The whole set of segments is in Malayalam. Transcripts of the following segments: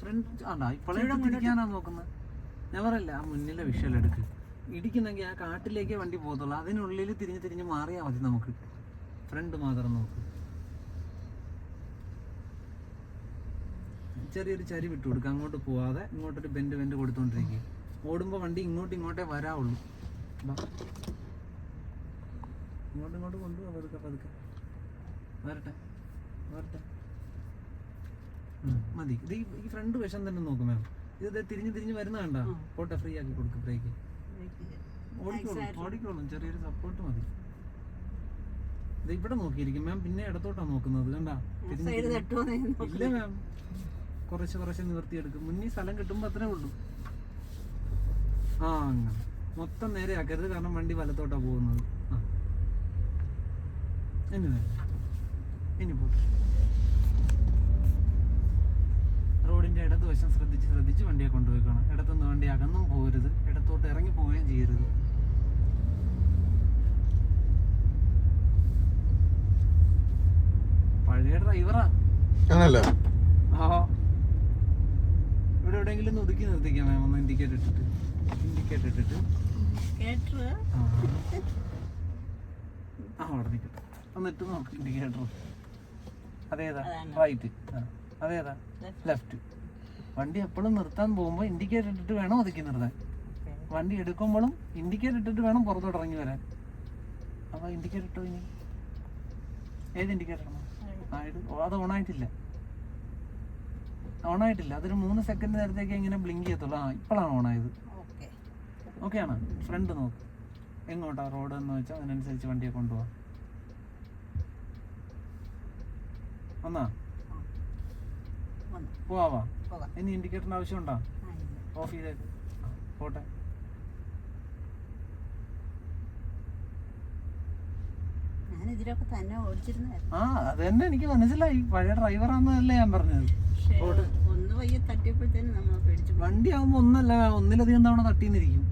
ഫ്രണ്ട് ഇപ്പോഴേ തിരിക്കാനാ നോക്കുന്നത് ഞാൻ പറയല്ല ആ മുന്നിലെ വിഷ്വൽ എടുക്ക്. ഇടിക്കുന്നെങ്കിൽ ആ കാട്ടിലേക്കേ വണ്ടി പോകത്തുള്ളൂ. അതിനുള്ളിൽ തിരിഞ്ഞ് തിരിഞ്ഞ് മാറിയാൽ മതി നമുക്ക്. ഫ്രണ്ട് മാത്രം നോക്ക്. ചെറിയൊരു ചരി വിട്ടു കൊടുക്കുക അങ്ങോട്ട് പോവാതെ ഇങ്ങോട്ടൊരു ബെൻഡ് ബെൻഡ് കൊടുത്തോണ്ടിരിക്കുക ഓടുമ്പോൾ വണ്ടി ഇങ്ങോട്ട് ഇങ്ങോട്ടേ വരാവുള്ളൂ. ഇങ്ങോട്ടിങ്ങോട്ട് ഇങ്ങോട്ട് ഇങ്ങോട്ട് കൊണ്ടുപോകാം പതുക്കെ പതുക്കെ. വരട്ടെ. വരട്ടെ. മതി. ഇത് ഈ- ഫ്രണ്ട് വശം തന്നെ നോക്കും മാം ഇത് തിരിഞ്ഞു തിരിഞ്ഞ് വരുന്ന കണ്ട? പോട്ടെ ഫ്രീ ആക്കി കൊടുക്കും ബ്രേക്ക് ഓടിക്കോളും ഓടിക്കോളും. ചെറിയൊരു സപ്പോർട്ട് മതി. ഇത് ഇവിടെ നോക്കിയിരിക്കും മാം പിന്നെ ഇടത്തോട്ടാ നോക്കുന്നത്. കണ്ടാ? ഇല്ല മാം കുറച്ച് കുറച്ച് നിവർത്തിയെടുക്കും. മുന്നിൽ സ്ഥലം കിട്ടുമ്പോ അത്രേ ഉള്ളൂ. ആ അങ്ങനെ. മൊത്തം നേരെ ആക്കരുത്. കാരണം വണ്ടി വലത്തോട്ടാ പോകുന്നത്. ആ. ഇനി ഇനി പോട്ടെ. റോഡിന്റെ ഇടതുവശം ശ്രദ്ധിച്ച് ശ്രദ്ധിച്ച് വണ്ടിയെ കൊണ്ടുപോയിക്കണം. ഇടത്തുനിന്ന് വണ്ടി അകന്നും പോകരുത്. ഇടത്തോട്ട് ഇറങ്ങി പോവുകയും ചെയ്യരുത്. പഴയ ഡ്രൈവറാ. ആണല്ലേ? ആ. ഇവിടെ എവിടെയെങ്കിലും ഒന്ന് ഒതുക്കി നിർത്തിക്കാം മാം. ഒന്ന് ഇൻഡിക്കേറ്റ് ഇട്ടിട്ട്. ഇൻഡിക്കേറ്റ് ഇട്ടിട്ട്. ആ. ആ അവിടെ നിൽക്കട്ടെ. ഒന്ന് ഇട്ട് നോക്ക് ഇൻഡിക്കേറ്റർ. അതേതാ? റൈറ്റ്. ആ. അതേതാ? ലെഫ്റ്റ്. വണ്ടി എപ്പോഴും നിർത്താൻ പോകുമ്പോൾ ഇൻഡിക്കേറ്റർ ഇട്ടിട്ട് വേണം ഒതുക്കി നിർത്താൻ. വണ്ടി എടുക്കുമ്പോഴും ഇൻഡിക്കേറ്റർ ഇട്ടിട്ട് വേണം പുറത്തോട്ട് ഇറങ്ങി വരാൻ. അപ്പൊ ഇൻഡിക്കേറ്റർ ഇട്ടോ ഇനി? ഏത് ഇൻഡിക്കേറ്റർ ആ ഇത് ഓ, അത് ഓണായിട്ടില്ല ഓണായിട്ടില്ല അതൊരു മൂന്ന് സെക്കൻഡ് നേരത്തേക്ക് ഇങ്ങനെ ബ്ലിങ്ക് ചെയ്യത്തുള്ളൂ. ആ ഇപ്പോഴാണ് ഓണായത് ഓക്കെ. ഓക്കെ ആണ്. ഫ്രണ്ട് നോക്ക്. എങ്ങോട്ടാ റോഡ് എന്ന് വെച്ചാൽ അതിനനുസരിച്ച് വണ്ടിയെ കൊണ്ടുപോവാം. ഒന്നാ വന്നു. പോവാ ഇനി ഇൻഡിക്കേറ്ററിന് ആവശ്യമുണ്ടോ. ഓഫ് ചെയ്തേക്ക് പോട്ടെ. ആ അതന്നെ തന്നെ എനിക്ക് മനസ്സിലായി. പഴയ ഡ്രൈവറാന്നല്ലേ ഞാൻ പറഞ്ഞത്. വണ്ടി ആവുമ്പോ ഒന്നല്ല ഒന്നിലധികം തവണ തട്ടിന്നിരിക്കും.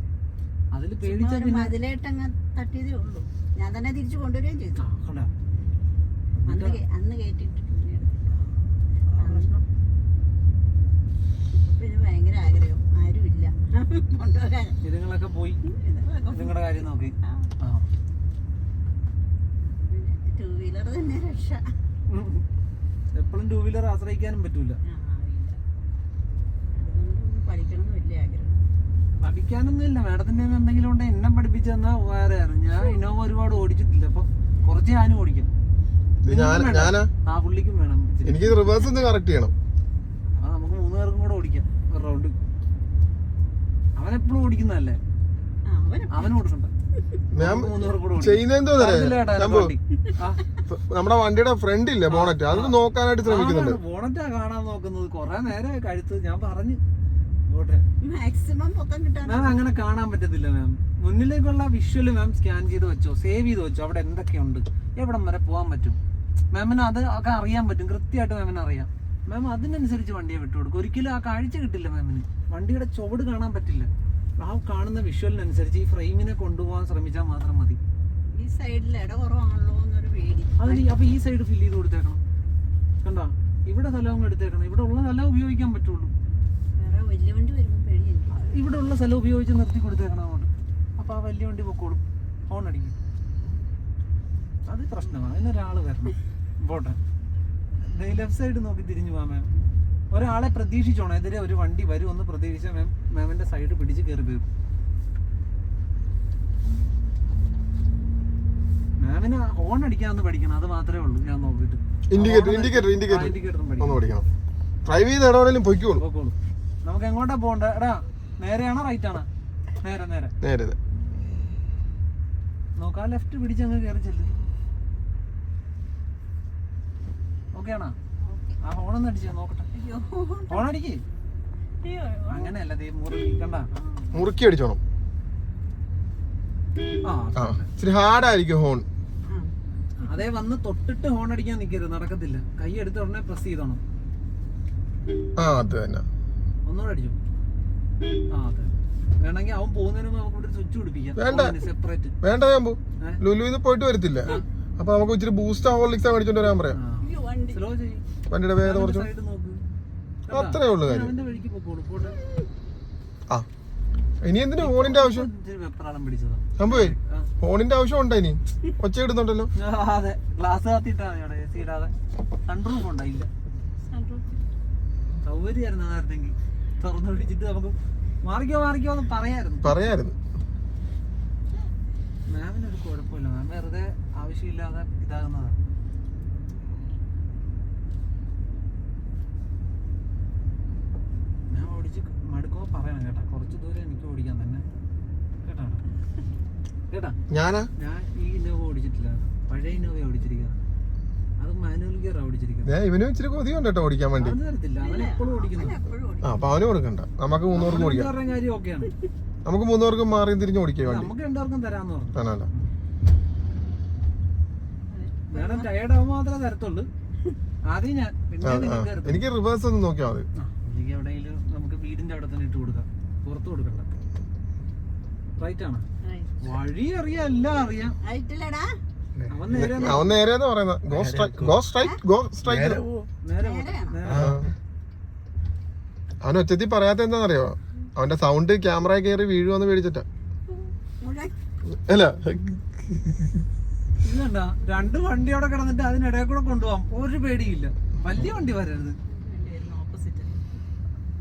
അതിൽ പേടിച്ചാൽ പിന്നെ മതിലേട്ടങ്ങ് തട്ടിയതേ ഉള്ളൂ. ഞാൻ തന്നെ തിരിച്ചു കൊണ്ടുവരികയും ചെയ്തു? അന്ന് അന്ന് കയറ്റിട്ട് പിന്നെ എടുത്തില്ല. ആ പ്രശ്നം. പിന്നെ ഭയങ്കര ആഗ്രഹം ഇതുങ്ങളൊക്കെ പോയി. നിങ്ങളുടെ കാര്യം നോക്കി. ടൂ വീലർ തന്നെ രക്ഷ. എപ്പോഴും ടൂ വീലർ ആശ്രയിക്കാനും പറ്റൂല. ആ, ഇല്ല. അതുകൊണ്ടൊന്ന് പഠിക്കണം എന്ന് വലിയ ആഗ്രഹം. പഠിക്കാനൊന്നും ഇല്ല മാഡത്തിന്റെ എന്തെങ്കിലും ഉണ്ടെങ്കിൽ എന്നെ പഠിപ്പിച്ചു തന്നാ വേറെ ഞാൻ ഇന്നോവ ഒരുപാട് ഓടിച്ചിട്ടില്ല. അപ്പൊ കുറച്ച് ഞാനും ഓടിക്കാം. ആ പുള്ളിക്കും വേണം. എനിക്ക് റിവേഴ്സ് ഒന്ന് കറക്റ്റ് ചെയ്യണം ആ നമുക്ക് മൂന്ന് പേർക്കും കൂടെ ഓടിക്കാം ഒരു റൗണ്ട് അവൻ എപ്പോഴും ഓടിക്കുന്നതല്ലേ അവൻ ഓടുന്നുണ്ട് നമ്മുടെ വണ്ടിയുടെ ഫ്രണ്ട് ഇല്ല ബോണറ്റ്? അത് നോക്കാനായിട്ട് ശ്രമിക്കുന്നുണ്ട്. ബോണറ്റാ കാണാൻ നോക്കുന്നത്. കൊറേ നേരെ കഴുത്ത്. ഞാൻ പറഞ്ഞു. മാം അങ്ങനെ കാണാൻ പറ്റത്തില്ല മാം. മുന്നിലേക്കുള്ള വിഷ്വൽ മാം സ്കാൻ ചെയ്ത് വെച്ചോ. സേവ് ചെയ്ത് വെച്ചോ. അവിടെ എന്തൊക്കെയുണ്ട്? എവിടം വരെ പോകാൻ പറ്റും? മാമിന് അത് ഒക്കെ അറിയാൻ പറ്റും. കൃത്യമായിട്ട് മാമിന് അറിയാം. മാം അതിനനുസരിച്ച് വണ്ടിയെ വിട്ടുകൊടുക്കും. ഒരിക്കലും ആ കാഴ്ച കിട്ടില്ല മാമിന്. വണ്ടിയുടെ ചുവട് കാണാൻ പറ്റില്ല. ആ കാണുന്ന വിഷ്വലിനനുസരിച്ച് ഈ ഫ്രെയിമിനെ കൊണ്ടുപോകാൻ ശ്രമിച്ചാൽ മാത്രം മതി. ഈ സൈഡിൽ ഇട കുറവാണല്ലോ എന്നൊരു പേടി. അതിന് അപ്പൊ ഈ സൈഡ് ഫില്ല് ചെയ്ത് കൊടുത്തേക്കണം. കണ്ടോ? ഇവിടെ സ്ഥലം എടുത്തേക്കണം. ഇവിടെ ഉള്ള സ്ഥലം ഉപയോഗിക്കാൻ പറ്റുള്ളൂ. വേറെ വലിയ വണ്ടി വരുമ്പോൾ പേടിയില്ല ഇവിടെ ഉള്ള സ്ഥലം ഉപയോഗിച്ച് നിർത്തി കൊടുത്തേക്കണം അങ്ങോട്ട്. അപ്പൊ ആ വലിയ വണ്ടി പൊക്കോളും. ഹോൺ അടിക്കും. അത് പ്രശ്നമാണ്. അതിനൊരാൾ വരണം. പോട്ടെ. ലെഫ്റ്റ് സൈഡ് നോക്കി തിരിഞ്ഞു പോവാം മാം ഒരാളെ പ്രതീക്ഷിച്ചോണം. എതിരെ ഒരു വണ്ടി വരും ഒന്ന് പ്രതീക്ഷിച്ച മാം മാമിന്റെ സൈഡ് പിടിച്ച് കയറി പോയി മാമിന് ഹോൺ അടിക്കാന്ന് പഠിക്കണം അത് മാത്രമേ ഉള്ളൂ ഞാൻ നോക്കിയിട്ട്. ഇൻഡിക്കേറ്റർ ഇൻഡിക്കേറ്റർ ഇൻഡിക്കേറ്റർ ഒന്ന് പഠിക്കണം. ഡ്രൈവ് ചെയ്ത് ഇടവേളയിലും പൊയ്ക്കോളൂ. നമുക്ക് എങ്ങോട്ടാ പോകണ്ട? എടാ നേരെയാണോ റൈറ്റ് ആണോ? നേരെ നേരെ. നേരെ. നോക്കാ ലെഫ്റ്റ് പിടിച്ച് അങ്ങ് കയറി ചെല്ല്. ഓക്കെ ആണോ? ആ ഹോണൊന്നും അടിച്ചേ നോക്കട്ടെ. അയ്യോ. അങ്ങനെയല്ല ദേ മുറി കണ്ട? മുറുക്കി അടിച്ചോണം. ആ ഇച്ചിരി ഹാർഡായിരിക്കും ഹോൺ അതേ വന്ന് തൊട്ടിട്ട് ഹോൺ അടിക്കാൻ നിൽക്കരുത് നടക്കത്തില്ല. കൈ എടുത്ത ഉടനെ പ്രസ് ചെയ്തോണം. ആ അത് തന്നെ. ഒന്നുകൂടെ അടിച്ചു? ആ അതെ വേണമെങ്കിൽ അവൻ പോകുന്നതിന് മുമ്പ് നമുക്ക് ഇവിടെ സ്വിച്ച് പിടിപ്പിക്കാം. വേണ്ട. സെപ്പറേറ്റ് വേണ്ട ഞാൻ? ലുലുവിന്ന് പോയിട്ട് വരത്തില്ല. അപ്പൊ നമുക്ക് ഇച്ചിരി ബൂസ്റ്റ് ഹോർലിക്സ് മേടിച്ചോണ്ട് വരാൻ പറയാം. അയ്യോ വണ്ടി. സ്ലോ ചെയ്യും. വണ്ടിയുടെ വേഗത കുറച്ച്? അത്രേ ഉള്ളു കാര്യം. അവന്റെ വഴിക്ക് പൊക്കോളൂ പോട്ടെ ആ. ഇനി എന്തിനു ഫോണിന്റെ ആവശ്യം? വെപ്രാളം പിടിച്ചതാ. സംഭവേ ഫോണിന്റെ ആവശ്യം ഉണ്ടോ ഇനി? ഒച്ച ഇടുന്നുണ്ടല്ലോ. അതെ. ഗ്ലാസ് കാത്തിട്ടാ അവിടെ എ സി ഇടാതെ. സൺറൂഫ് ഉണ്ടോ? ഇല്ല. സൗകര്യമായിരുന്നു നേരത്തെങ്കിൽ തുറന്നു പിടിച്ചിട്ട് നമുക്ക് മാറിക്കോ മാറിക്കോ എന്ന് പറയായിരുന്നു. പറയായിരുന്നു. മാമിനൊരു കുഴപ്പമില്ല. മാം വെറുതെ ആവശ്യമില്ലാതെ ഇതാകുന്നതാണ് മാം മടുക്കുമ്പോൾ പറയണം കേട്ടാ. കുറച്ച് ദൂരം എനിക്ക് ഓടിക്കാൻ തന്നെ. കേട്ടാ? കേട്ടാ? ഞാനാ? ഞാൻ ഈ ഇന്നോവ ഓടിച്ചിട്ടില്ല. പഴയ ഇന്നോവ ഓടിച്ചിരിക്കുക അത് മാനുവൽ ഗിയർ ഓടിച്ചിരിക്കുന്നത് ഇവനും ഇച്ചിരി ഓടിക്കാൻ വേണ്ടി. അപ്പൊ അവന് കൊടുക്കണ്ട നമുക്ക് മൂന്നുപേർക്കും ഓടിക്കാം. നമുക്ക് മൂന്നുപേർക്കും മാറി തിരിഞ്ഞ് ഓടിക്കാൻ വേണ്ടി. നമുക്ക് രണ്ടുപേർക്കും തരാന്ന് പറഞ്ഞു. ടയേർഡ് മാത്രമേ തരത്തുള്ളൂ. ആദ്യം ഞാൻ. എനിക്ക് റിവേഴ്സ് ഒന്ന് നോക്കിയാൽ മതി. വീടിന്റെ അവിടെ തന്നെ ഇട്ട് കൊടുക്കാം. പുറത്ത് കൊടുക്കണ്ട. റൈറ്റ് ആണ്. വഴി അറിയാം എല്ലാം അറിയാം. അവൻ നേരെ അവൻ നേരെന്ന് പറയുന്നത്. Go straight go straight go straight നേരെ നേരെ അവൻ ഒച്ചത്തിൽ പറയാത്ത എന്താണെന്നറിയോ? അവന്റെ സൗണ്ട് ക്യാമറ കയറി വീഴുവെന്ന് പേടിച്ചിട്ടാ. അല്ല. രണ്ട് വണ്ടി അവിടെ കിടന്നിട്ട് അതിനിടയിൽ കൂടെ കൊണ്ടുപോകാം. ഒരു പേടിയില്ല വലിയ വണ്ടി വരരുത്.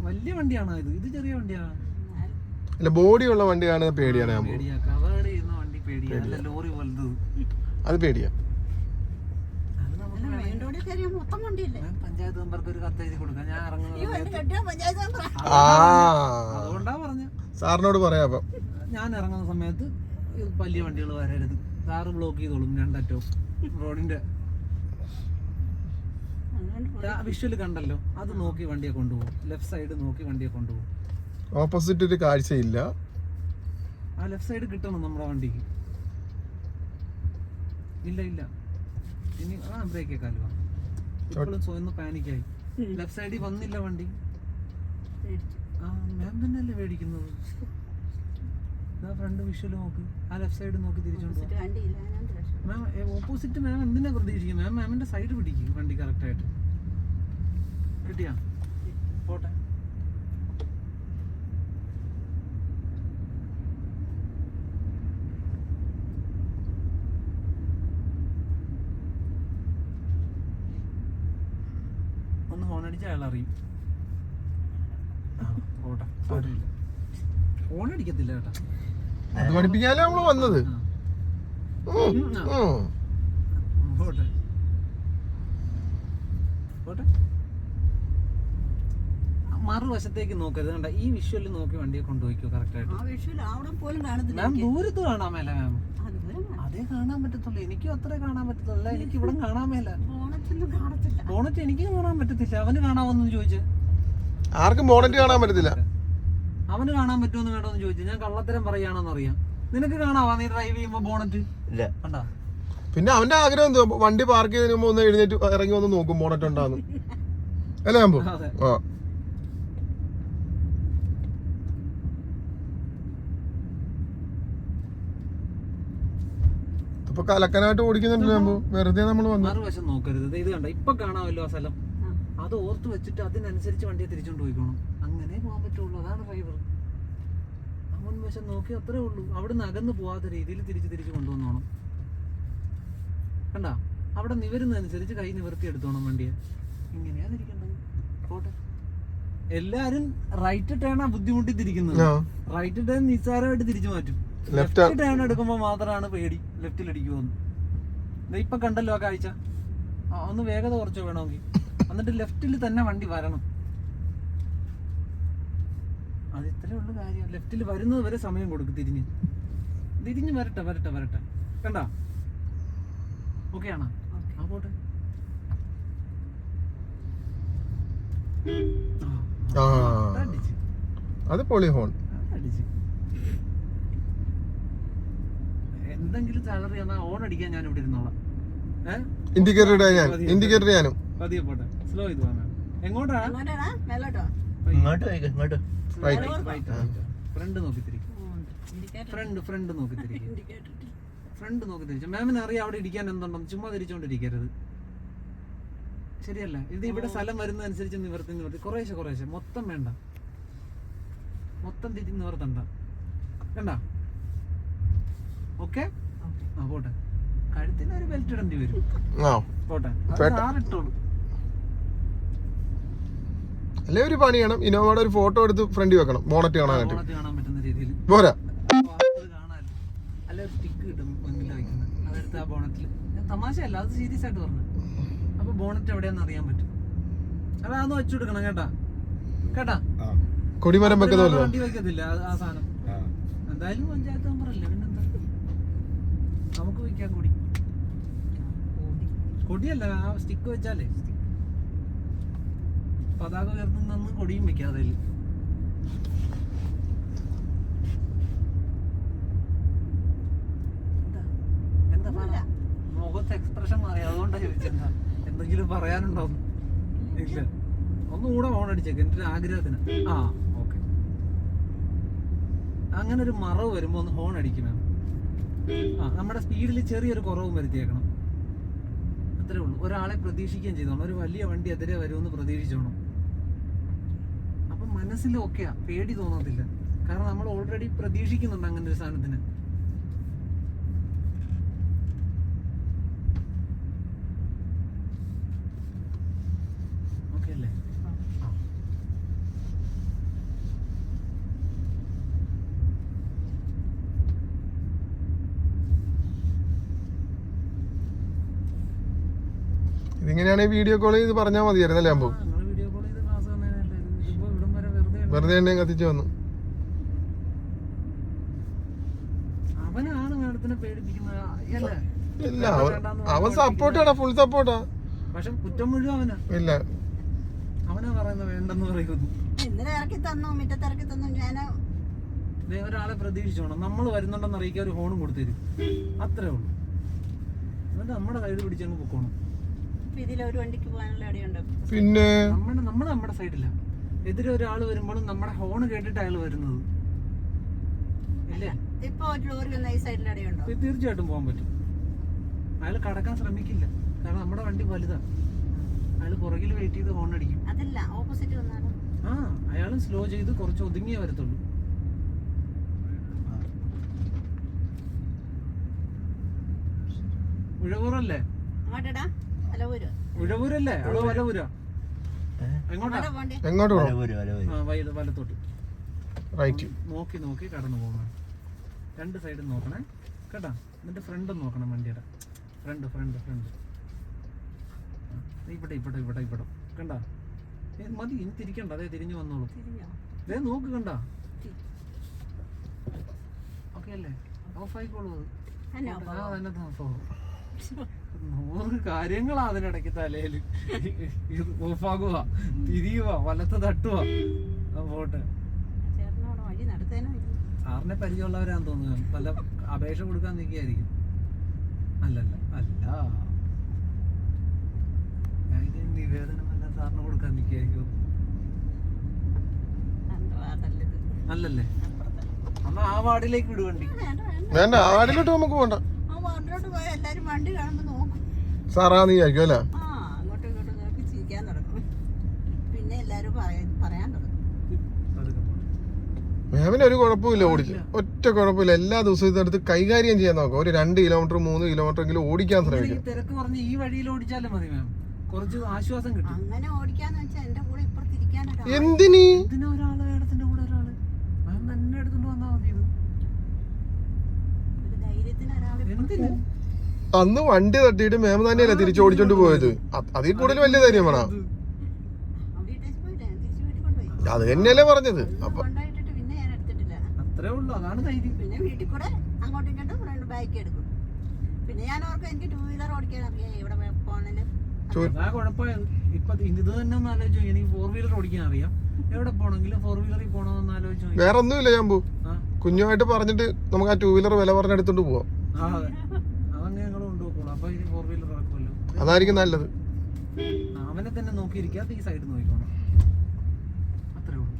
വലിയ വണ്ടിയാണോ ഇത്? ഇത് ചെറിയ വണ്ടിയാണ് അല്ല ബോഡിയുള്ള വണ്ടിയാണ് പേടിയാണ് ഞാൻ പേടിയാ. കവർ ചെയ്യുന്ന വണ്ടി പേടിയാ. അല്ല ലോറി വലുത്. അത് പേടിയാ. പഞ്ചായത്ത് മെമ്പർക്ക് ഒരു കത്ത് എഴുതി കൊടുക്കാം. ഞാൻ ഇറങ്ങുന്ന സാറിനോട് പറയാം അപ്പൊ. ഞാൻ ഇറങ്ങുന്ന സമയത്ത് വലിയ വണ്ടികൾ വരരുത്. സാറ് ബ്ലോക്ക് ചെയ്തോളും. രണ്ടറ്റവും റോഡിന്റെ വിഷ്വൽ കണ്ടല്ലോ. അത് നോക്കി വണ്ടിയെ കൊണ്ടുപോകും. ലെഫ്റ്റ് സൈഡ് നോക്കി വണ്ടിയെ കൊണ്ടുപോകും. ഓപ്പോസിറ്റ് ഒരു കാഴ്ചയില്ല. ആ ലെഫ്റ്റ് സൈഡ് കിട്ടണം നമ്മുടെ വണ്ടിക്ക്. ഇല്ല ഇല്ല. ഇനി ആ ബ്രേക്ക് കാലുവാ ഇപ്പോഴും സ്വയം പാനിക്കായി ലെഫ്റ്റ് സൈഡിൽ വന്നില്ല വണ്ടി. ആ മാം തന്നെയല്ലേ മേടിക്കുന്നത് ഫ്രണ്ട് വിഷ്വൽ നോക്ക്. ആ ലെഫ്റ്റ് സൈഡ് നോക്കി തിരിച്ചോണ്ട്. മാം ഓപ്പോസിറ്റ് മാം എന്തിനാ പ്രതീക്ഷിക്കും മാം മാമിന്റെ സൈഡ് പിടിക്കും വണ്ടി കറക്റ്റ് ആയിട്ട്. കിട്ടിയാ? പോട്ടെ. ഒന്ന് ഹോൺ അടിച്ച അയാൾ അറിയും. പോട്ടെ. സാരമില്ല. ഹോൺ അടിക്കത്തില്ല കേട്ടാ. അത് പഠിപ്പിക്കാനേ നമ്മൾ വന്നത്. പോട്ടെ. പോട്ടെ. മറുവശത്തേക്ക് നോക്കരുത്. കണ്ട ഈ വിഷ്വലിൽ നോക്കി വണ്ടിയെ കൊണ്ടുപോയിക്കോ കറക്റ്റ് ആയിട്ട്. മാം. ദൂരത്ത് കാണാൻ മേല മാം അതേ കാണാൻ പറ്റത്തുള്ളൂ. എനിക്കും അത്രേ കാണാൻ പറ്റത്തുള്ളൂ. എനിക്ക് ഇവിടെ കാണാൻ മേല. കാണത്തില്ല. ബോണറ്റ് എനിക്ക് കാണാൻ പറ്റത്തില്ല. അവന് കാണാമെന്ന് ചോദിച്ചു? ആർക്കും ബോണറ്റ് കാണാൻ പറ്റത്തില്ല. അവന് കാണാൻ പറ്റുമെന്ന് വേണമെന്ന് ചോദിച്ചു. ഞാൻ കള്ളത്തരം പറയുകയാണെന്ന് അറിയാം നിനക്ക് കാണാവാ? നീ ഡ്രൈവ് ചെയ്യുമ്പോ ബോണറ്റ് ഇല്ല. കണ്ടാ? പിന്നെ അവന്റെ ആഗ്രഹം എന്തോ വണ്ടി പാർക്ക് ചെയ്തതിന് മുമ്പ് ഒന്ന് എഴുന്നേറ്റ് ഇറങ്ങി വന്ന് നോക്കും ബോണറ്റ് ഉണ്ടാകുന്നു അല്ലേ ആകുമ്പോ ആ. ഇപ്പൊ കലക്കനായിട്ട് ഓടിക്കുന്നുണ്ടല്ലോ ഞാൻ വെറുതെ നമ്മൾ വന്നു. മറുവശം നോക്കരുത്. ഇത് കണ്ട? ഇപ്പൊ കാണാമല്ലോ ആ സ്ഥലം. അത് ഓർത്ത് വെച്ചിട്ട് അതിനനുസരിച്ച് വണ്ടിയെ തിരിച്ചോണ്ട് പോയിക്കോണം. അങ്ങനെ പോകാൻ പറ്റുള്ളൂ. അതാണ് ഡ്രൈവർ ആ വശം നോക്കി അത്രേ ഉള്ളൂ. അവിടുന്ന് അകന്ന് പോവാത്ത രീതിയിൽ തിരിച്ച് തിരിച്ച് കൊണ്ടുവന്നോണം. കണ്ട? അവിടെ നിവരുന്നതനുസരിച്ച് കൈ നിവർത്തി എടുത്തോണം വണ്ടിയെ. ഇങ്ങനെയാ തിരിക്കേണ്ടത് പോട്ടെ. എല്ലാരും റൈറ്റ് ടേണാ ബുദ്ധിമുട്ടി തിരിക്കുന്നത് റൈറ്റ് ടേൺ നിസ്സാരമായിട്ട് തിരിച്ചു മാറ്റും. ലെഫ്റ്റ് ടേൺ എടുക്കുമ്പോൾ മാത്രമാണ് പേടി. ലെഫ്റ്റിൽ അടിക്കുമെന്ന് ഇപ്പൊ കണ്ടല്ലോ ആ കാഴ്ച. ഒന്ന് വേഗത കുറച്ച് വേണമെങ്കിൽ. എന്നിട്ട് ലെഫ്റ്റിൽ തന്നെ വണ്ടി വരണം. അത് ഇത്രേ ഉള്ളു കാര്യം. ലെഫ്റ്റിൽ വരുന്നത് വരെ സമയം കൊടുക്കും തിരിഞ്ഞ്. തിരിഞ്ഞ് വരട്ടെ വരട്ടെ വരട്ടെ. കണ്ട? ഓക്കെ ആണോ? ആ പോട്ടെ. ആ. അത് പൊളി ഹോൺ അടിച്ച് എന്തെങ്കിലും സാലറി എന്നാ ഓൺ അടിക്കാൻ ഞാൻ ഇവിടെ ഇരുന്നോളാം. ഇൻഡിക്കേറ്റർ ഞാൻ. ഇൻഡിക്കേറ്റർ ഞാനും. പതിയെ പോട്ടെ. സ്ലോ ചെയ്ത് പോകാൻ എങ്ങോട്ടാ? എങ്ങോട്ടാടാ മേലോട്ടോ? ഇങ്ങോട്ട് പോയിക്കോ ഇങ്ങോട്ട്. ഫ്രണ്ട് നോക്കി തിരിക്കും ഇൻഡിക്കേറ്റർ ഫ്രണ്ട് ഫ്രണ്ട് നോക്കി തിരിക്കും ഫ്രണ്ട് നോക്കി തിരിച്ചു മാമിന് അറിയാം അവിടെ ഇരിക്കാൻ എന്തുണ്ടെന്ന് ചുമ്മാ തിരിച്ചോണ്ടിരിക്കരുത്. ശരിയല്ല. ഇത് ഇവിടെ സ്ഥലം വരുന്നതനുസരിച്ച് നിവർത്തി നിവർത്തി. കുറേശ്ശെ കുറേശ്ശെ. മൊത്തം വേണ്ട. മൊത്തം തിരിച്ച് നിവർത്തണ്ട. കണ്ട ഓക്കെ? ആ പോട്ടെ. കഴുത്തിന് ഒരു ബെൽറ്റ് ഇടേണ്ടി വരും. ആ. പോട്ടെ. സാറിട്ടോളൂ അല്ലേ ഒരു പണി ചെയ്യണം. ഇനോവയുടെ ഒരു ഫോട്ടോ എടുത്ത് ഫ്രണ്ടി വെക്കണം. ബോണറ്റ് കാണാനായിട്ട് ഓണത്തിൽ കാണാൻ പറ്റുന്ന രീതിയിൽ. പോരാ. അല്ല ഒരു സ്റ്റിക്ക് കിട്ടും മുന്നിൽ വയ്ക്കുന്നത് അതെടുത്ത് ആ ബോണറ്റിൽ തമാശയല്ല അത് സീരിയസ് ആയിട്ട് പറഞ്ഞു. അപ്പൊ ബോണറ്റ് എവിടെയാന്ന് അറിയാൻ പറ്റും. അപ്പൊ അതൊന്ന് വെച്ചു കൊടുക്കണം കേട്ടാ. കേട്ടാ? കൊടിമരം വെക്കുന്ന വണ്ടി വെക്കത്തില്ല ആ- സാധനം. എന്തായാലും പഞ്ചായത്ത് മെമ്പറല്ലേ നമുക്ക് വിൽക്കാൻ കൊടി. കൊടിയല്ല ആ സ്റ്റിക്ക് വെച്ചാലേ. പതാക ഉയർത്തുന്ന കൊടിയും വെക്കാതെ മുഖത്ത് എക്സ്പ്രഷൻ മാറി അതുകൊണ്ടാണ് ചോദിച്ചെന്താ എന്തെങ്കിലും പറയാനുണ്ടോ ഇല്ല. ഒന്നുകൂടെ ഫോൺ അടിച്ചേക്ക് എന്റെ ഒരു ആഗ്രഹത്തിന്. ആ ഓക്കെ. അങ്ങനെ ഒരു മറവ് വരുമ്പോ ഒന്ന് ഹോൺ അടിക്കണം ആ നമ്മുടെ സ്പീഡിൽ ചെറിയൊരു കുറവ് വരുത്തിയേക്കണം. അത്രേ ഉള്ളൂ. ഒരാളെ പ്രതീക്ഷിക്കുകയും ചെയ്തോണം ഒരു വലിയ വണ്ടി എതിരെ വരുമെന്ന് പ്രതീക്ഷിച്ചോണം. അപ്പം മനസ്സിൽ ഓക്കെയാ പേടി തോന്നത്തില്ല. കാരണം നമ്മൾ ഓൾറെഡി പ്രതീക്ഷിക്കുന്നുണ്ട് അങ്ങനെ ഒരു സാധനത്തിന് ഓക്കെ അല്ലേ ആ. ഇതിങ്ങനെയാണെങ്കിൽ വീഡിയോ കോൾ ചെയ്ത് പറഞ്ഞാൽ മതിയായിരുന്നു അല്ലേ അമ്പു വീഡിയോ കോൾ ചെയ്ത് ക്ലാസ് തന്നതല്ലേ ഇതിപ്പോ ഇവിടം വരെ വെറുതെ എന്നെ കത്തിച്ചു വന്നു. ഇല്ല. അവൻ സപ്പോർട്ടാടാ ഫുൾ സപ്പോർട്ടാ പക്ഷെ കുറ്റം മുഴുവൻ അവനാ. ഇല്ല. അവനാ പറയുന്നത് വേണ്ടെന്ന് പറയുന്നു. ഇന്നലെ ഇറക്കി തന്നു? മുറ്റത്ത് ഇറക്കി തന്നു ഞാൻ ദേ ഒരാളെ പ്രതീക്ഷിച്ചോണം. നമ്മൾ വരുന്നുണ്ടെന്ന് അറിയിക്കാൻ ഒരു ഫോണും കൊടുത്തരും. അത്രേ ഉള്ളൂ. എന്നിട്ട് നമ്മുടെ കയ്യിൽ പിടിച്ചങ്ങ് പൊക്കോണം. പിന്നെ? നമ്മുടെ നമ്മൾ നമ്മുടെ സൈഡില്ല എതിരെ ഒരാൾ വരുമ്പോഴും നമ്മുടെ ഹോൺ കേട്ടിട്ട് അയാൾ വരുന്നത്. തീർച്ചയായിട്ടും പോകാൻ പറ്റും. അയാൾ കടക്കാൻ ശ്രമിക്കില്ല. കാരണം നമ്മുടെ വണ്ടി വലുതാ. അയാൾ പുറകിൽ വെയിറ്റ് ചെയ്ത് ഹോൺ അടിക്കും. അതല്ല ഓപ്പോസിറ്റ് വന്നാലും ആ അയാളും സ്ലോ ചെയ്ത് കുറച്ച് ഒതുങ്ങിയേ വരത്തുള്ളൂ. ഉഴവൂറല്ലേ? ഒരു ഉഴവൂരല്ലേ? അതോ വലവൂര? എങ്ങോട്ടാ? എങ്ങോട്ട് പോണ്ടേ? എങ്ങോട്ട് പോകണം ആ വൈ വലത്തോട്ട്. റൈറ്റ് നോക്കി നോക്കി കടന്നു പോകണം രണ്ട് സൈഡും നോക്കണേ. കേട്ടാ? എന്നിട്ട് ഫ്രണ്ടും നോക്കണം വണ്ടിയുടെ. ഫ്രണ്ട് ഫ്രണ്ട് ഫ്രണ്ട് ഇവിടെ ഇവിടെ ഇവിടെ ഇവിടെ. കണ്ടാ? മതി ഇനി തിരിക്കണ്ട. അതേ തിരിഞ്ഞു വന്നോളൂ. തിരിഞ്ഞോ? നോക്ക് കണ്ട? ഓക്കെ അല്ലേ? ഓഫ് ആയിക്കോളൂ അത്. ഓഫ് നൂറ് കാര്യങ്ങളാ അതിനിടയ്ക്ക് തലയിൽ. ഓഫാകുക തിരിയുക വലത്ത് തട്ടുക ആ, പോട്ടെ സാറിനെ പരിചയമുള്ളവരാന്ന് തോന്നുന്നു. പല അപേക്ഷ കൊടുക്കാൻ നിൽക്കുകയായിരിക്കും. അല്ലല്ല അല്ല. നിവേദനമല്ല സാറിന് കൊടുക്കാൻ നിൽക്കുകയായിരിക്കും അല്ലല്ലേ? അന്ന് ആ വാർഡിലേക്ക് വിടുവണ്ടി. വേണ്ട ആ വാർഡിലോട്ട് ആടിലോട്ട് നമുക്ക് പോണ്ട. വാർഡിലോട്ട് പോയാൽ എല്ലാരും വണ്ടി കാണുമ്പോ നോക്കും. സാറാന്ന് വിചാരിക്കും അല്ലേ? ആ അങ്ങോട്ടും ഇങ്ങോട്ടും നോക്കി ചിരിക്കാൻ തുടങ്ങും. പിന്നെ എല്ലാരും പറയാൻ പറയാൻ തുടങ്ങും. മാമിന് ഒരു കുഴപ്പമില്ല ഓടിച്ച്. ഒറ്റ കുഴപ്പമില്ല. എല്ലാ ദിവസവും ഇതെടുത്ത് കൈകാര്യം ചെയ്യാൻ നോക്കാം. ഒരു രണ്ട് കിലോമീറ്റർ മൂന്ന് കിലോമീറ്റർ എങ്കിലും ഓടിക്കാൻ ശ്രമിക്കും. തിരക്ക് പറഞ്ഞ് ഈ വഴിയിൽ ഓടിച്ചാലും മതി മാം. കുറച്ച് ആശ്വാസം കിട്ടും. അങ്ങനെ ഓടിക്കാന്ന് വെച്ചാൽ എന്റെ കൂടെ ഇപ്പുറത്തിരിക്കാനൊരാ എന്തിനീ? എന്തിനാ ഒരാൾ മേഡത്തിന്റെ കൂടെ ഒരാൾ മാം തന്നെ എടുത്തോണ്ട് വന്നാ മതി ഇത് ഒരു ധൈര്യത്തിന് ഒരാൾ എന്തിന് അന്ന് വണ്ടി തട്ടിയിട്ട് മേമ തന്നെയല്ലേ തിരിച്ചു ഓടിച്ചോണ്ട് പോയത്. അത് അതിൽ കൂടുതൽ വലിയ ധൈര്യം വേണം അത് തന്നെയല്ലേ പറഞ്ഞത്. അപ്പൊ അത്രേ ഉള്ളൂ അതാണ് ധൈര്യം. പിന്നെ വീട്ടിൽ കൂടെ അങ്ങോട്ടും ഇങ്ങോട്ടും ഫ്രണ്ട് ബാക്ക് എടുക്കും. പിന്നെ ഞാൻ ഓർക്കും എനിക്ക് ടൂ വീലർ ഓടിക്കാൻ അറിയാം. ഇവിടെ പോകണേലും അതാ. കുഴപ്പം. ഇപ്പൊ ഇത് തന്നെ ഒന്ന് ആലോചിച്ചു എനിക്ക് ഫോർ വീലർ ഓടിക്കാൻ അറിയാം. എവിടെ പോണെങ്കിലും ഫോർ വീലറിൽ പോണമെന്ന് ആലോചിച്ചു വേറെ ഒന്നുമില്ല ഞാൻ കുഞ്ഞുമായിട്ട് പറഞ്ഞിട്ട് നമുക്ക് ആ ടൂ വീലർ വില പറഞ്ഞെടുത്തോണ്ട് പോവാം. ആ അതെ അതങ്ങ് ഞങ്ങൾ കൊണ്ടുപോകുള്ളൂ അപ്പൊ ഇനി ഫോർ വീലർ ഇറക്കുമല്ലോ അതായിരിക്കും നല്ലത്. അവനെ തന്നെ നോക്കിയിരിക്കാത്ത ഈ സൈഡ് നോക്കിക്കോണം. അത്രേ ഉള്ളൂ.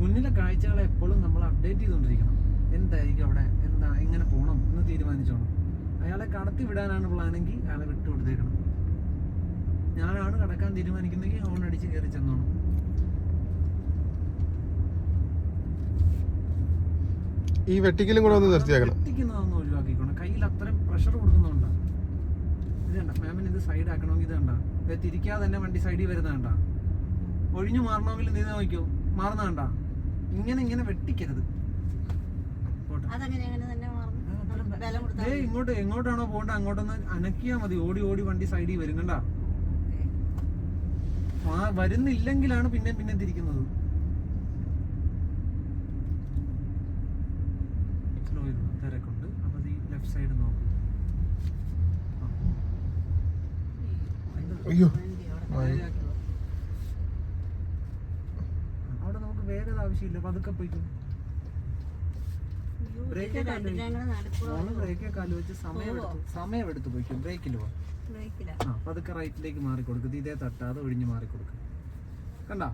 മുന്നിലെ കാഴ്ചകളെ എപ്പോഴും നമ്മൾ അപ്ഡേറ്റ് ചെയ്തുകൊണ്ടിരിക്കണം. എന്തായിരിക്കും അവിടെ? എന്താ? എങ്ങനെ പോകണം എന്ന് തീരുമാനിച്ചോണം. അയാളെ കടത്തി വിടാനാണ് പ്ലാനെങ്കിൽ അയാളെ വിട്ടു കൊടുത്തേക്കണം ഞാനാണ് കടക്കാൻ തീരുമാനിക്കുന്നെങ്കിൽ ഹോൺ അടിച്ച് കയറി ചെന്നോണം. ഈ വെട്ടിക്കലും കൂടെ ഒന്ന് നിർത്തിയാക്കണം. വെട്ടിക്കുന്നതൊന്ന് ഒഴിവാക്കിക്കോണം. കയ്യിൽ അത്രയും പ്രഷർ കൊടുക്കുന്നുണ്ടോ. ഇത് കണ്ട? മാമിന് ഇത് സൈഡ് ആക്കണമെങ്കിൽ ഇത് കണ്ട? തിരിക്കാതെ തന്നെ വണ്ടി സൈഡിൽ വരുന്ന കണ്ട? ഒഴിഞ്ഞു മാറണമെങ്കിൽ നീ നോക്കിയോ മാറുന്ന കണ്ട? ഇങ്ങനെ ഇങ്ങനെ വെട്ടിക്കരുത്. ഏ ഇങ്ങോട്ട് എങ്ങോട്ടാണോ പോകണ്ട അങ്ങോട്ടൊന്ന് അനക്കിയാ മതി. ഓടി ഓടി വണ്ടി സൈഡിൽ വരും. കണ്ട? വരുന്നില്ലെങ്കിലാണ് പിന്നെ പിന്നെ തിരിക്കുന്നത് സ്ലോ ചെയ്തു തിരക്കുണ്ട് അപ്പൊ ഈ ലെഫ്റ്റ് സൈഡ് നോക്കും ആ. അയ്യോ. അവിടെ നമുക്ക് വേഗത ആവശ്യമില്ല. പതുക്കെ പോയിക്കും. സമയമെടുത്ത് പോയിക്കും. ബ്രേക്കിൽ പോവാ ബ്രേക്കിലാ. ആ പതുക്കെ റൈറ്റിലേക്ക് മാറി കൊടുക്കും. ഇതേ തട്ടാതെ ഒഴിഞ്ഞ് മാറി കൊടുക്കും. കണ്ട?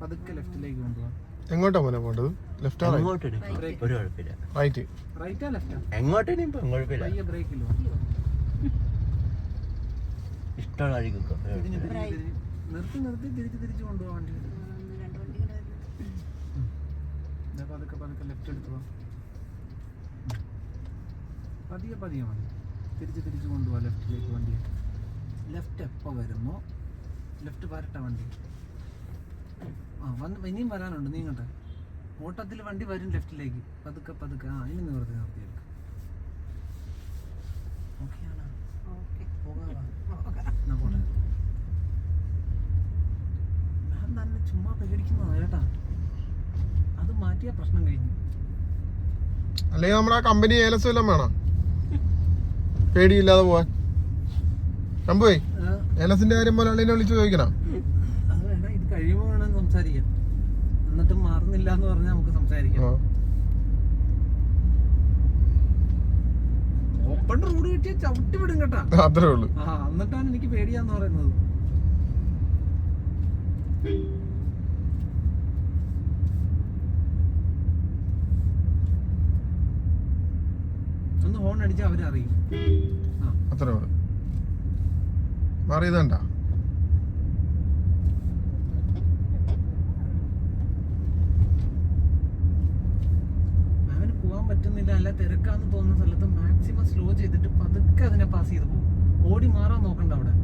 പതുക്കെ ലെഫ്റ്റിലേക്ക് കൊണ്ടുപോവാ എങ്ങോട്ടാ മോനെ പോണ്ടത്? ലെഫ്റ്റ് റൈറ്റ് ഒരു കുഴപ്പമില്ല. റൈറ്റ് റൈറ്റാ ലെഫ്റ്റാ എങ്ങോട്ടിനും ഇപ്പം കുഴപ്പമില്ല ബ്രേക്കിൽ ഇഷ്ടമുള്ള വഴി നിർത്തി നിർത്തി തിരിച്ച് തിരിച്ച് കൊണ്ടുപോകാൻ വണ്ടി പതുക്കെ പതുക്കെ ലെഫ്റ്റ് എടുത്തു? പതിയെ പതിയെ മതി. തിരിച്ച് തിരിച്ച് കൊണ്ടുപോവാ ലെഫ്റ്റിലേക്ക് വണ്ടി. ലെഫ്റ്റ് എപ്പോൾ വരുമോ ലെഫ്റ്റ് വരട്ടെ വണ്ടി. ആ വന്ന് ഇനിയും വരാനുണ്ട് നീങ്ങട്ടെ ഓട്ടത്തിൽ വണ്ടി വരും ലെഫ്റ്റിലേക്ക് പതുക്കെ പതുക്കെ. ആ ഇനി നിവർത്തി നിർത്തിയെടുക്കും ഓക്കെയാണ് ഓക്കേ. പോകാം പോകാം. എന്നാ പോട്ടെ ഞാൻ തന്നെ ചുമ്മാ പേടിക്കുന്നതാ കേട്ടാ അത് മാറ്റിയ പ്രശ്നം കഴിഞ്ഞു. അല്ലെങ്കിൽ നമ്മുടെ ആ കമ്പനി ഏലസ് വല്ലതും വേണം? പേടിയില്ലാതെ പോവാൻ. ശംഭുവേ ഏലസിന്റെ കാര്യം പോലെ അള്ളിനെ വിളിച്ച് ചോദിക്കണം? അത് വേണ്ട ഇത് കഴിയുമ്പോൾ വേണം സംസാരിക്കാം. എന്നിട്ടും മാറുന്നില്ല എന്ന് പറഞ്ഞാൽ നമുക്ക് സംസാരിക്കാം. ഓപ്പൺ റോഡ് കിട്ടിയ ചവിട്ടി വിടും കേട്ടാ. അത്രേ ഉള്ളൂ. ആ എന്നിട്ടാണ് എനിക്ക് പേടിയാന്ന് പറയുന്നത് ഒന്ന് ഹോൺ അടിച്ചാൽ അവരറിയും. അത്രേ ഉള്ളൂ. മാറിയതണ്ട അവന് പോകാൻ പറ്റുന്നില്ല അല്ല തിരക്കാന്ന് തോന്നുന്ന സ്ഥലത്ത് മാക്സിമം സ്ലോ ചെയ്തിട്ട് പതുക്കെ അതിനെ പാസ് ചെയ്ത് പോകും. ഓടി മാറാൻ നോക്കണ്ട അവിടെ.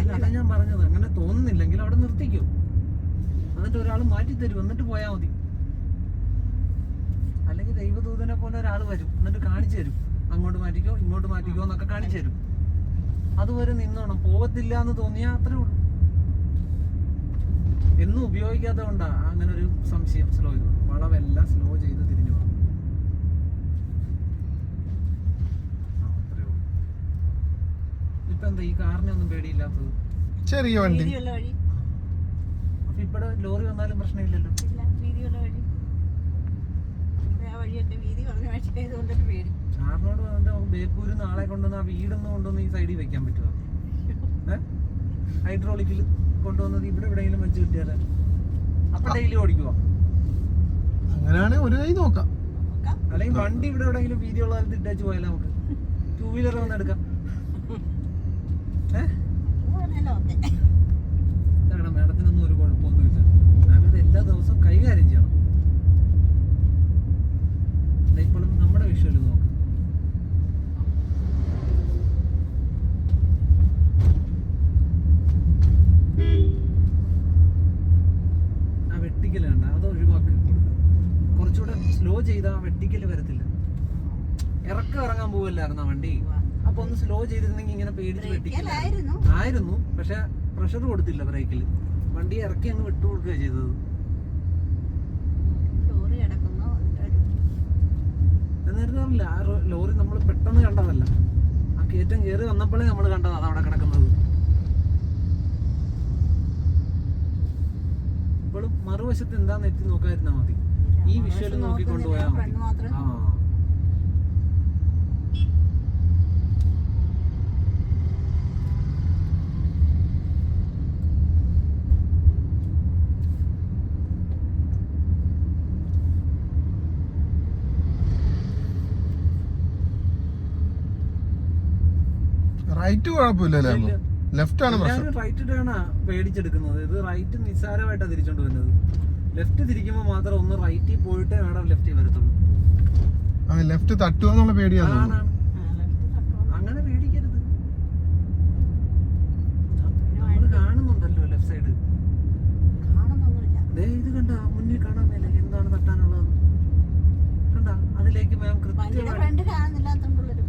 അതാ ഞാൻ പറഞ്ഞത്. അങ്ങനെ തോന്നുന്നില്ലെങ്കിൽ അവിടെ നിർത്തിക്കോ. എന്നിട്ട് ഒരാൾ മാറ്റി തരും എന്നിട്ട് പോയാൽ മതി. ദൈവദൂതനെ പോലെ ഒരാൾ വരും. എന്നിട്ട് കാണിച്ചു തരും. അങ്ങോട്ട് മാറ്റിക്കോ ഇങ്ങോട്ട് മാറ്റിക്കോ എന്നൊക്കെ കാണിച്ചു തരും. അതുവരെ നിന്നോണം. പോകത്തില്ല എന്ന് തോന്നിയാൽ അത്രേ ഉള്ളൂ. എന്നും ഉപയോഗിക്കാത്തത് കൊണ്ടാ അങ്ങനെ ഒരു സംശയം സ്ലോ ചെയ്തു വളവെല്ലാം സ്ലോ ചെയ്ത് തിരിഞ്ഞു പോകും ഉള്ളൂ. ഇപ്പൊ എന്താ ഈ കാറിനെ ഒന്നും പേടിയില്ലാത്തത്? ചെറിയ വണ്ടി. അപ്പൊ ഇപ്പഴ ലോറി വന്നാലും പ്രശ്നമില്ലല്ലോ. ഇല്ല വീതിയുള്ള വഴി. വഴിയൊക്കെ വീതി കുറഞ്ഞ വഴി ആയതുകൊണ്ടൊരു പേടി. സാറിനോട് വന്നിട്ട് ബേപ്പൂര് നാളെ കൊണ്ടുവന്ന് ആ വീടൊന്ന് കൊണ്ടുവന്ന് ഈ സൈഡിൽ വെക്കാൻ പറ്റുമോ? ഹൈഡ്രോളിക്കിൽ കൊണ്ടുവന്നത് ഇവിടെ എവിടെയെങ്കിലും വെച്ച് കിട്ടിയാലേ? അപ്പൊ ഡെയിലി ഓടിക്കുവോ? അങ്ങനെയാണെങ്കിൽ ഒരു കൈ നോക്കാം. നോക്കാം. അല്ലെങ്കിൽ വണ്ടി ഇവിടെ എവിടെയെങ്കിലും വീതിയുള്ള സ്ഥലത്ത് ഇട്ടേച്ച് പോയാലോ നമുക്ക്? ടൂ വീലർ വന്ന് എടുക്കാം. ഏഹ് മാഡത്തിനൊന്നും ഒരു കുഴപ്പമൊന്നുമില്ല. ഞാനത് ഇത് എല്ലാ ദിവസവും കൈകാര്യം ചെയ്യണം ദേ ഇപ്പോഴും നമ്മുടെ വിഷ്വൽ നോക്ക്. ആ വെട്ടിക്കൽ വേണ്ട അത് ഒഴിവാക്കി കൊടുക്കുക കുറച്ചുകൂടെ സ്ലോ ചെയ്താൽ വെട്ടിക്കൽ വരത്തില്ല. ഇറക്കം ഇറങ്ങാൻ പോവല്ലായിരുന്നു വണ്ടി? അപ്പൊ ഒന്ന് സ്ലോ ചെയ്തിരുന്നെങ്കിൽ ഇങ്ങനെ പേടിച്ച് വെട്ടിക്കലായിരുന്നു ആയിരുന്നു പക്ഷെ പ്രഷർ കൊടുത്തില്ല ബ്രേക്കിൽ വണ്ടി ഇറക്കി അങ്ങ് വിട്ടു കൊടുക്കുക ചെയ്തത്. പറഞ്ഞില്ല ആ ലോറി നമ്മൾ പെട്ടെന്ന് കണ്ടതല്ല. ആ കയറ്റം കയറി വന്നപ്പോഴേ നമ്മൾ കണ്ടതാണ് അവിടെ കിടക്കുന്നത്. ഇപ്പോഴും മറുവശത്ത് എന്താന്ന് എത്തി നോക്കാതിരുന്നാ മതി. ഈ വിഷ്വൽ നോക്കിക്കൊണ്ടുപോയാൽ മതി. ആ. റൈറ്റ് കുഴപ്പമില്ലല്ലേ. ലെഫ്റ്റ് ആണ് പ്രശ്നം. റൈറ്റ് ടേണാ പേടിച്ചെടുക്കുന്നത്. ഇത് റൈറ്റ് നിസ്സാരമായിട്ടാ തിരിച്ചോണ്ട് വരുന്നത്. ലെഫ്റ്റ് തിരിക്കുമ്പോൾ മാത്രം ഒന്ന് റൈറ്റിൽ പോയിട്ടേ വേണം ലെഫ്റ്റിൽ വരത്തുള്ളൂ. ആ ലെഫ്റ്റ് തട്ടുക പേടിയാണ് അങ്ങനെ പേടിക്കരുത്. നമ്മൾ കാണുന്നുണ്ടല്ലോ ലെഫ്റ്റ് സൈഡ് ദേ ഇത് കണ്ട മുന്നിൽ കാണാൻ മേലെ എന്താണ് തട്ടാനുള്ളത്? കണ്ട അതിലേക്ക് മാം കൃത്യമായിട്ട്